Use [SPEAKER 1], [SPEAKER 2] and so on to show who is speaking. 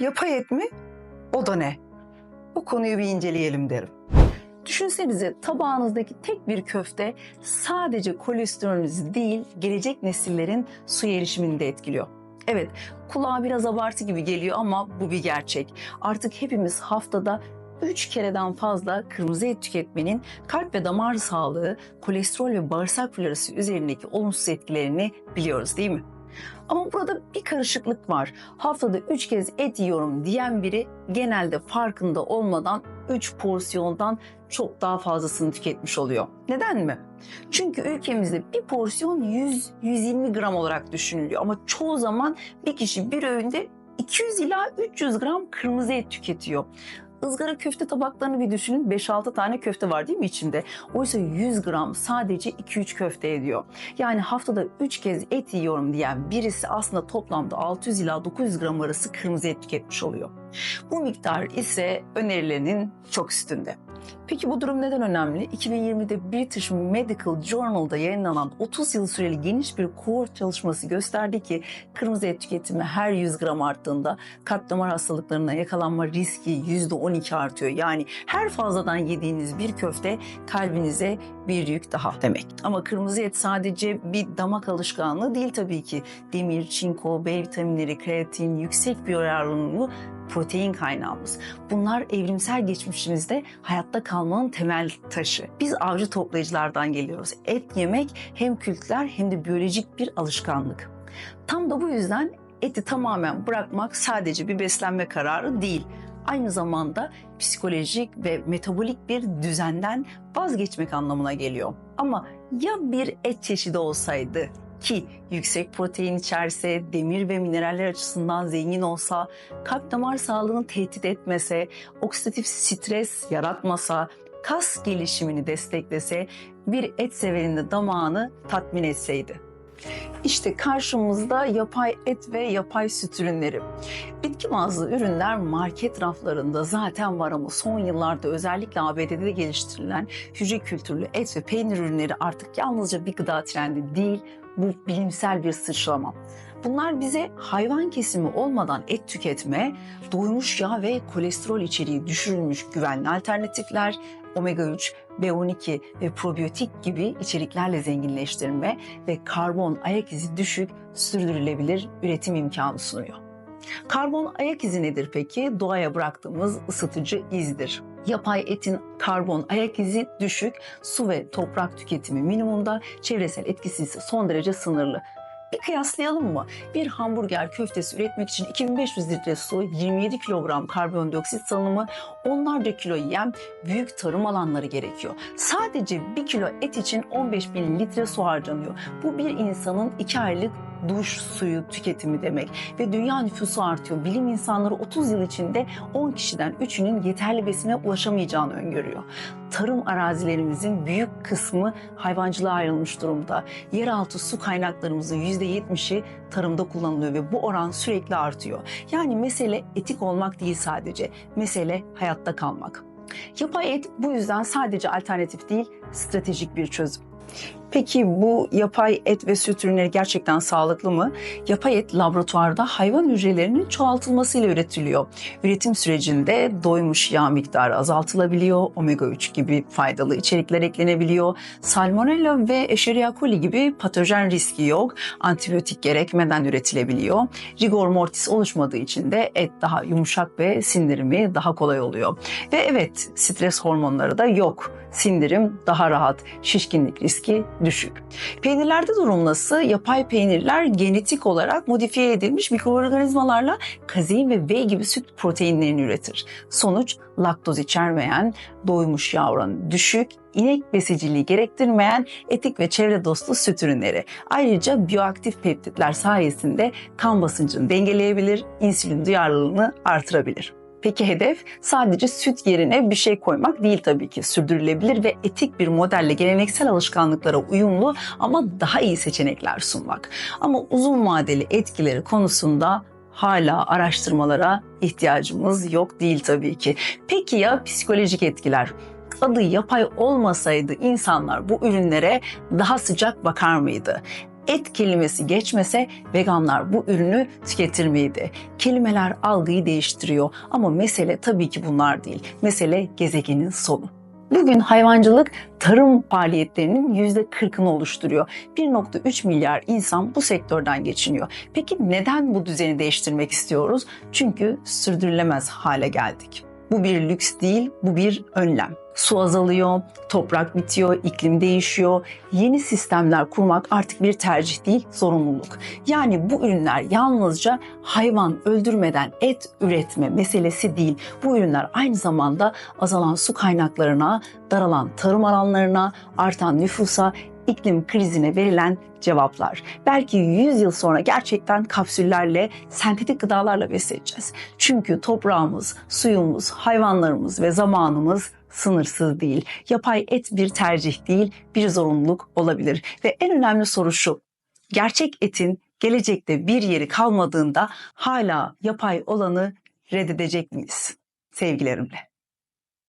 [SPEAKER 1] Yapay et mi? O da ne? Bu konuyu bir inceleyelim derim. Düşünsenize tabağınızdaki tek bir köfte sadece kolesterolünüzü değil gelecek nesillerin su erişimini de etkiliyor. Evet kulağa biraz abartı gibi geliyor ama bu bir gerçek. Artık hepimiz haftada 3 kereden fazla kırmızı et tüketmenin kalp ve damar sağlığı, kolesterol ve bağırsak florası üzerindeki olumsuz etkilerini biliyoruz değil mi? Ama burada bir karışıklık var. Haftada 3 kez et yiyorum diyen biri genelde farkında olmadan 3 porsiyondan çok daha fazlasını tüketmiş oluyor. Neden mi? Çünkü ülkemizde bir porsiyon 100-120 gram olarak düşünülüyor ama çoğu zaman bir kişi bir öğünde 200 ila 300 gram kırmızı et tüketiyor. Izgara köfte tabaklarını bir düşünün 5-6 tane köfte var değil mi içinde? Oysa 100 gram sadece 2-3 köfte ediyor. Yani haftada 3 kez et yiyorum diyen birisi aslında toplamda 600 ila 900 gram arası kırmızı et tüketmiş oluyor. Bu miktar ise önerilerinin çok üstünde. Peki bu durum neden önemli? 2020'de British Medical Journal'da yayınlanan 30 yıl süreli geniş bir kohort çalışması gösterdi ki kırmızı et tüketimi her 100 gram arttığında kalp damar hastalıklarına yakalanma riski %12 artıyor. Yani her fazladan yediğiniz bir köfte kalbinize bir yük daha demek. Ama kırmızı et sadece bir damak alışkanlığı değil tabii ki. Demir, çinko, B vitaminleri, kreatin, yüksek biyoyarlılığı protein kaynağımız. Bunlar evrimsel geçmişimizde hayatta kalmanın temel taşı. Biz avcı toplayıcılardan geliyoruz. Et yemek hem kültürel hem de biyolojik bir alışkanlık. Tam da bu yüzden eti tamamen bırakmak sadece bir beslenme kararı değil. Aynı zamanda psikolojik ve metabolik bir düzenden vazgeçmek anlamına geliyor. Ama ya bir et çeşidi olsaydı ki yüksek protein içerse, demir ve mineraller açısından zengin olsa, kalp damar sağlığını tehdit etmese, oksidatif stres yaratmasa, kas gelişimini desteklese, bir et severin de damağını tatmin etseydi. İşte karşımızda yapay et ve yapay süt ürünleri. Bitki bazlı ürünler market raflarında zaten var ama son yıllarda özellikle ABD'de geliştirilen hücre kültürlü et ve peynir ürünleri artık yalnızca bir gıda trendi değil, bu bilimsel bir sıçrama. Bunlar bize hayvan kesimi olmadan et tüketme, doymuş yağ ve kolesterol içeriği düşürülmüş güvenli alternatifler, omega 3, B12 ve probiyotik gibi içeriklerle zenginleştirme ve karbon ayak izi düşük, sürdürülebilir üretim imkanı sunuyor. Karbon ayak izi nedir peki? Doğaya bıraktığımız ısıtıcı izdir. Yapay etin karbon ayak izi düşük, su ve toprak tüketimi minimumda, çevresel etkisi ise son derece sınırlı. Bir kıyaslayalım mı? Bir hamburger köftesi üretmek için 2500 litre su, 27 kilogram karbondioksit salınımı, onlarca kilo yem, büyük tarım alanları gerekiyor. Sadece 1 kilo et için 15 bin litre su harcanıyor. Bu bir insanın 2 aylık duş suyu tüketimi demek ve dünya nüfusu artıyor. Bilim insanları 30 yıl içinde 10 kişiden 3'ünün yeterli besine ulaşamayacağını öngörüyor. Tarım arazilerimizin büyük kısmı hayvancılığa ayrılmış durumda. Yeraltı su kaynaklarımızın %70'i tarımda kullanılıyor ve bu oran sürekli artıyor. Yani mesele etik olmak değil sadece, mesele hayatta kalmak. Yapay et bu yüzden sadece alternatif değil, stratejik bir çözüm. Peki bu yapay et ve süt ürünleri gerçekten sağlıklı mı? Yapay et laboratuvarda hayvan hücrelerinin çoğaltılmasıyla üretiliyor. Üretim sürecinde doymuş yağ miktarı azaltılabiliyor, omega 3 gibi faydalı içerikler eklenebiliyor. Salmonella ve Escherichia coli gibi patojen riski yok. Antibiyotik gerekmeden üretilebiliyor. Rigor mortis oluşmadığı için de et daha yumuşak ve sindirimi daha kolay oluyor. Ve evet stres hormonları da yok. Sindirim daha rahat, şişkinlik riski düşük. Peynirlerde durum nasıl? Yapay peynirler genetik olarak modifiye edilmiş mikroorganizmalarla kazein ve V gibi süt proteinlerini üretir. Sonuç laktoz içermeyen, doymuş yağ oranı düşük, inek besiciliği gerektirmeyen etik ve çevre dostu süt ürünleri. Ayrıca biyoaktif peptitler sayesinde kan basıncını dengeleyebilir, insülin duyarlılığını artırabilir. Peki hedef sadece süt yerine bir şey koymak değil tabii ki. Sürdürülebilir ve etik bir modelle geleneksel alışkanlıklara uyumlu ama daha iyi seçenekler sunmak. Ama uzun vadeli etkileri konusunda hala araştırmalara ihtiyacımız yok değil tabii ki. Peki ya psikolojik etkiler? Adı yapay olmasaydı insanlar bu ürünlere daha sıcak bakar mıydı? Et kelimesi geçmese veganlar bu ürünü tüketir miydi? Kelimeler algıyı değiştiriyor ama mesele tabii ki bunlar değil. Mesele gezegenin sonu. Bugün hayvancılık tarım faaliyetlerinin %40'ını oluşturuyor. 1.3 milyar insan bu sektörden geçiniyor. Peki neden bu düzeni değiştirmek istiyoruz? Çünkü sürdürülemez hale geldik. Bu bir lüks değil, bu bir önlem. Su azalıyor, toprak bitiyor, iklim değişiyor. Yeni sistemler kurmak artık bir tercih değil, zorunluluk. Yani bu ürünler yalnızca hayvan öldürmeden et üretme meselesi değil. Bu ürünler aynı zamanda azalan su kaynaklarına, daralan tarım alanlarına, artan nüfusa, iklim krizine verilen cevaplar. Belki 100 yıl sonra gerçekten kapsüllerle, sentetik gıdalarla besleneceğiz. Çünkü toprağımız, suyumuz, hayvanlarımız ve zamanımız sınırsız değil. Yapay et bir tercih değil, bir zorunluluk olabilir. Ve en önemli soru şu. Gerçek etin gelecekte bir yeri kalmadığında hala yapay olanı reddedecek miyiz? Sevgilerimle.